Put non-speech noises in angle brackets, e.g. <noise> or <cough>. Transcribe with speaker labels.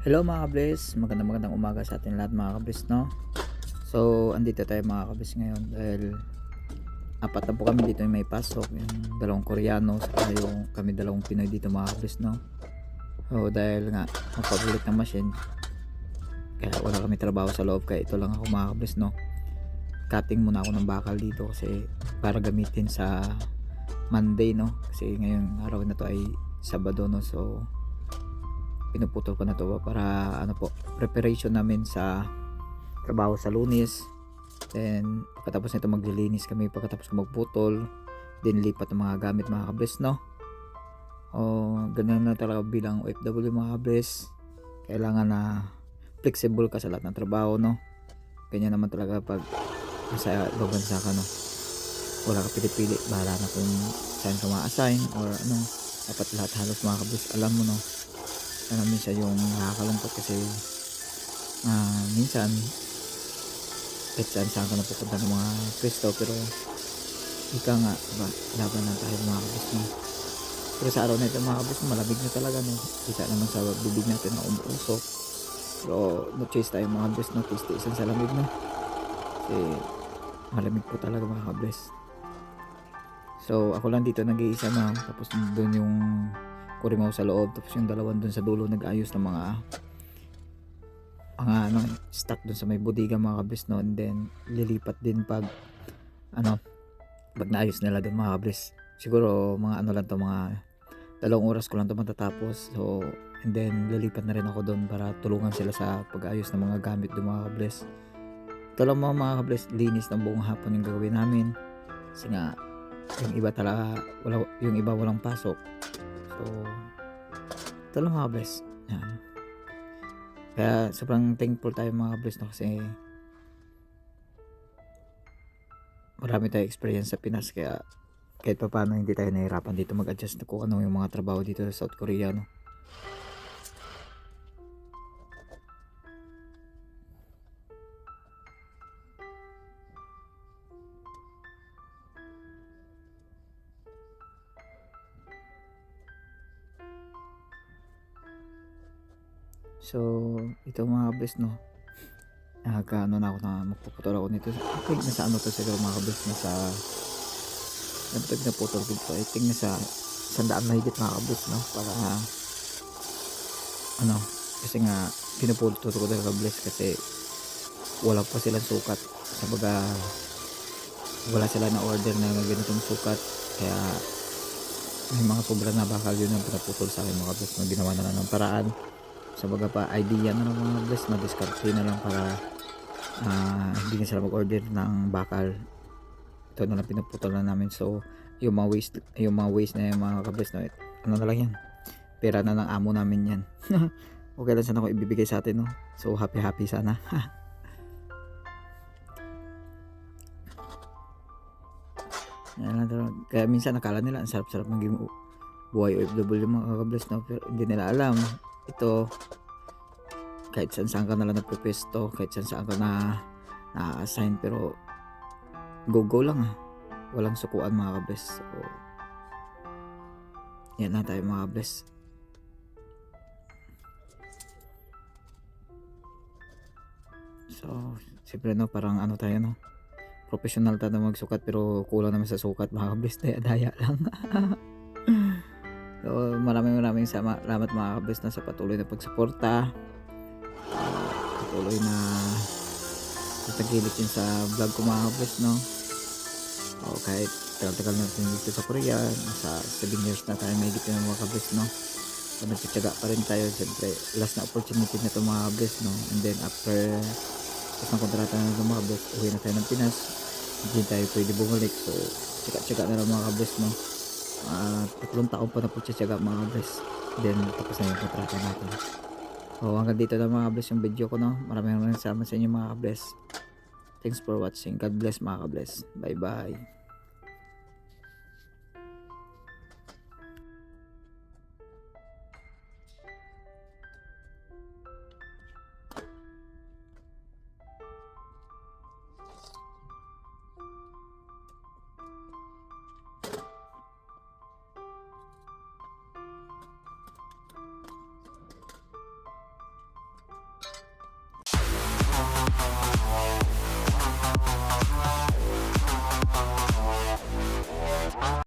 Speaker 1: Hello mga kabless, magandang magandang umaga sa atin lahat mga kabless no. So, andito tayo mga kabless ngayon dahil apat na po kami dito yung may pasok, yung dalawang Koreano saka yung kami dalawang Pinoy dito mga kabless no. So, dahil nga magpabulit ng machine kaya wala kami trabaho sa loob kaya ito lang ako mga kabless no. Cutting muna ako ng bakal dito kasi para gamitin sa Monday no kasi ngayong araw na to ay Sabado no so pinuputol ko na to para ano po preparation namin sa trabaho sa lunes. Then pagkatapos nito maglilinis kami pagkatapos ko magputol din lipat ng mga gamit mga kables no? O ganyan na talaga bilang OFW mga kables kailangan na flexible ka sa lahat ng trabaho no? Ganyan naman talaga pag sa ibang bansa ka no? Wala ka pili-pili bahala na kung saan ka ma-assign or ano. Dapat lahat halos mga kables alam mo no ano minsan yung nakakalungkot kasi ah minsan kahit saan saan ka napupunta ng mga Kristo pero ika nga ba, laban lang tayo mga kabis mo pero sa araw na ito mga kabis malamig na talaga no? Kita naman sa bibig natin na umuusok. Pero no choice tayo mga kabis no? Tisti isang sa lamig no? Kasi malamig po talaga mga kabis so ako lang dito nag-iisa na tapos doon yung kurimaw sa loob tapos yung dalawan dun sa dulo nag-ayos ng mga mga ano stock dun sa may bodega mga kabis no and then lilipat din pag ano pag naayos nila dun mga kabis. Siguro mga ano lang to mga dalawang oras ko lang to matatapos. So and then lilipat na rin ako doon para tulungan sila sa pag-ayos ng mga gamit dun mga kabis. Ito lang mga mga kabis linis ng buong hapon yung gagawin namin. Kasi nga yung iba talaga wala, yung iba walang pasok So, ito lang mga bless. Yan. Kaya sobrang thankful tayo mga bless no kasi marami tayo experience sa Pinas kaya kahit pa paano hindi tayo nahirapan dito mag-adjust kung ano yung mga trabaho dito sa South Korea no. So, ito mga kabis, no. Nagka, ano na ako na magpuputol ako nito. Think nasa ano to siguro mga kabis, nasa ano to pinaputol ko dito. I think nasa sandaan na higit mga kabis, no. Para, ano, kasi nga, pinuputol ko ng kabis kasi wala pa silang sukat. Sabaga, wala sila na order na ganitong sukat. Kaya, may mga sobra na bakal yun ang pinaputol sa akin mga kabis, no. Ginawa na lang ng paraan sa baga pa idea na ng mga bless na discard na lang para ah, hindi na sila mag-order ng bakal. Ito na lang pinuputol na namin. So yung mga waste yung mga waste na yung mga kabless no ano na lang yan? Pera na ng amo namin yan. <laughs> Okay lang sana kung ibibigay sa atin no? So happy happy sana. <laughs> Yan lang kaya minsan nakala nila ang sarap-sarap maging buhay OFW mga kabless no? Pero hindi nila alam. Ito kahit saan saan ka na lang nagpepesto kahit saan saan ka na na-assign pero go go lang ah. Walang sukuan mga kabes so yan na tayo mga kabes so siyempre no parang ano tayo no? Professional tayo na magsukat pero kulang naman sa sukat mga kabes daya daya lang <laughs> So, maraming maraming salamat mga kabis na sa patuloy na pagsuporta. Patuloy na tatagilid yun sa vlog ko mga kabis, no? O, kahit tagal-tagal na natin dito sa Korea, sa 7 years na tayo may dito ng mga kabis, no? So, nagtitsaga pa rin tayo. Siyempre, last na opportunity na ito mga kabis, no? And then, after tapos ng kontrata na ito mga kabis, uwi na tayo ng Pinas. Hindi tayo pwede bumalik. So, tsaga-tsaga na lang mga kabis, no? Uh, tatlong taon pa na po siya mga bless then tapos na yung kontrata natin. So hanggang dito na mga bless yung video ko no? Maraming maraming salamat sa inyo mga bless thanks for watching. God bless mga bless bye bye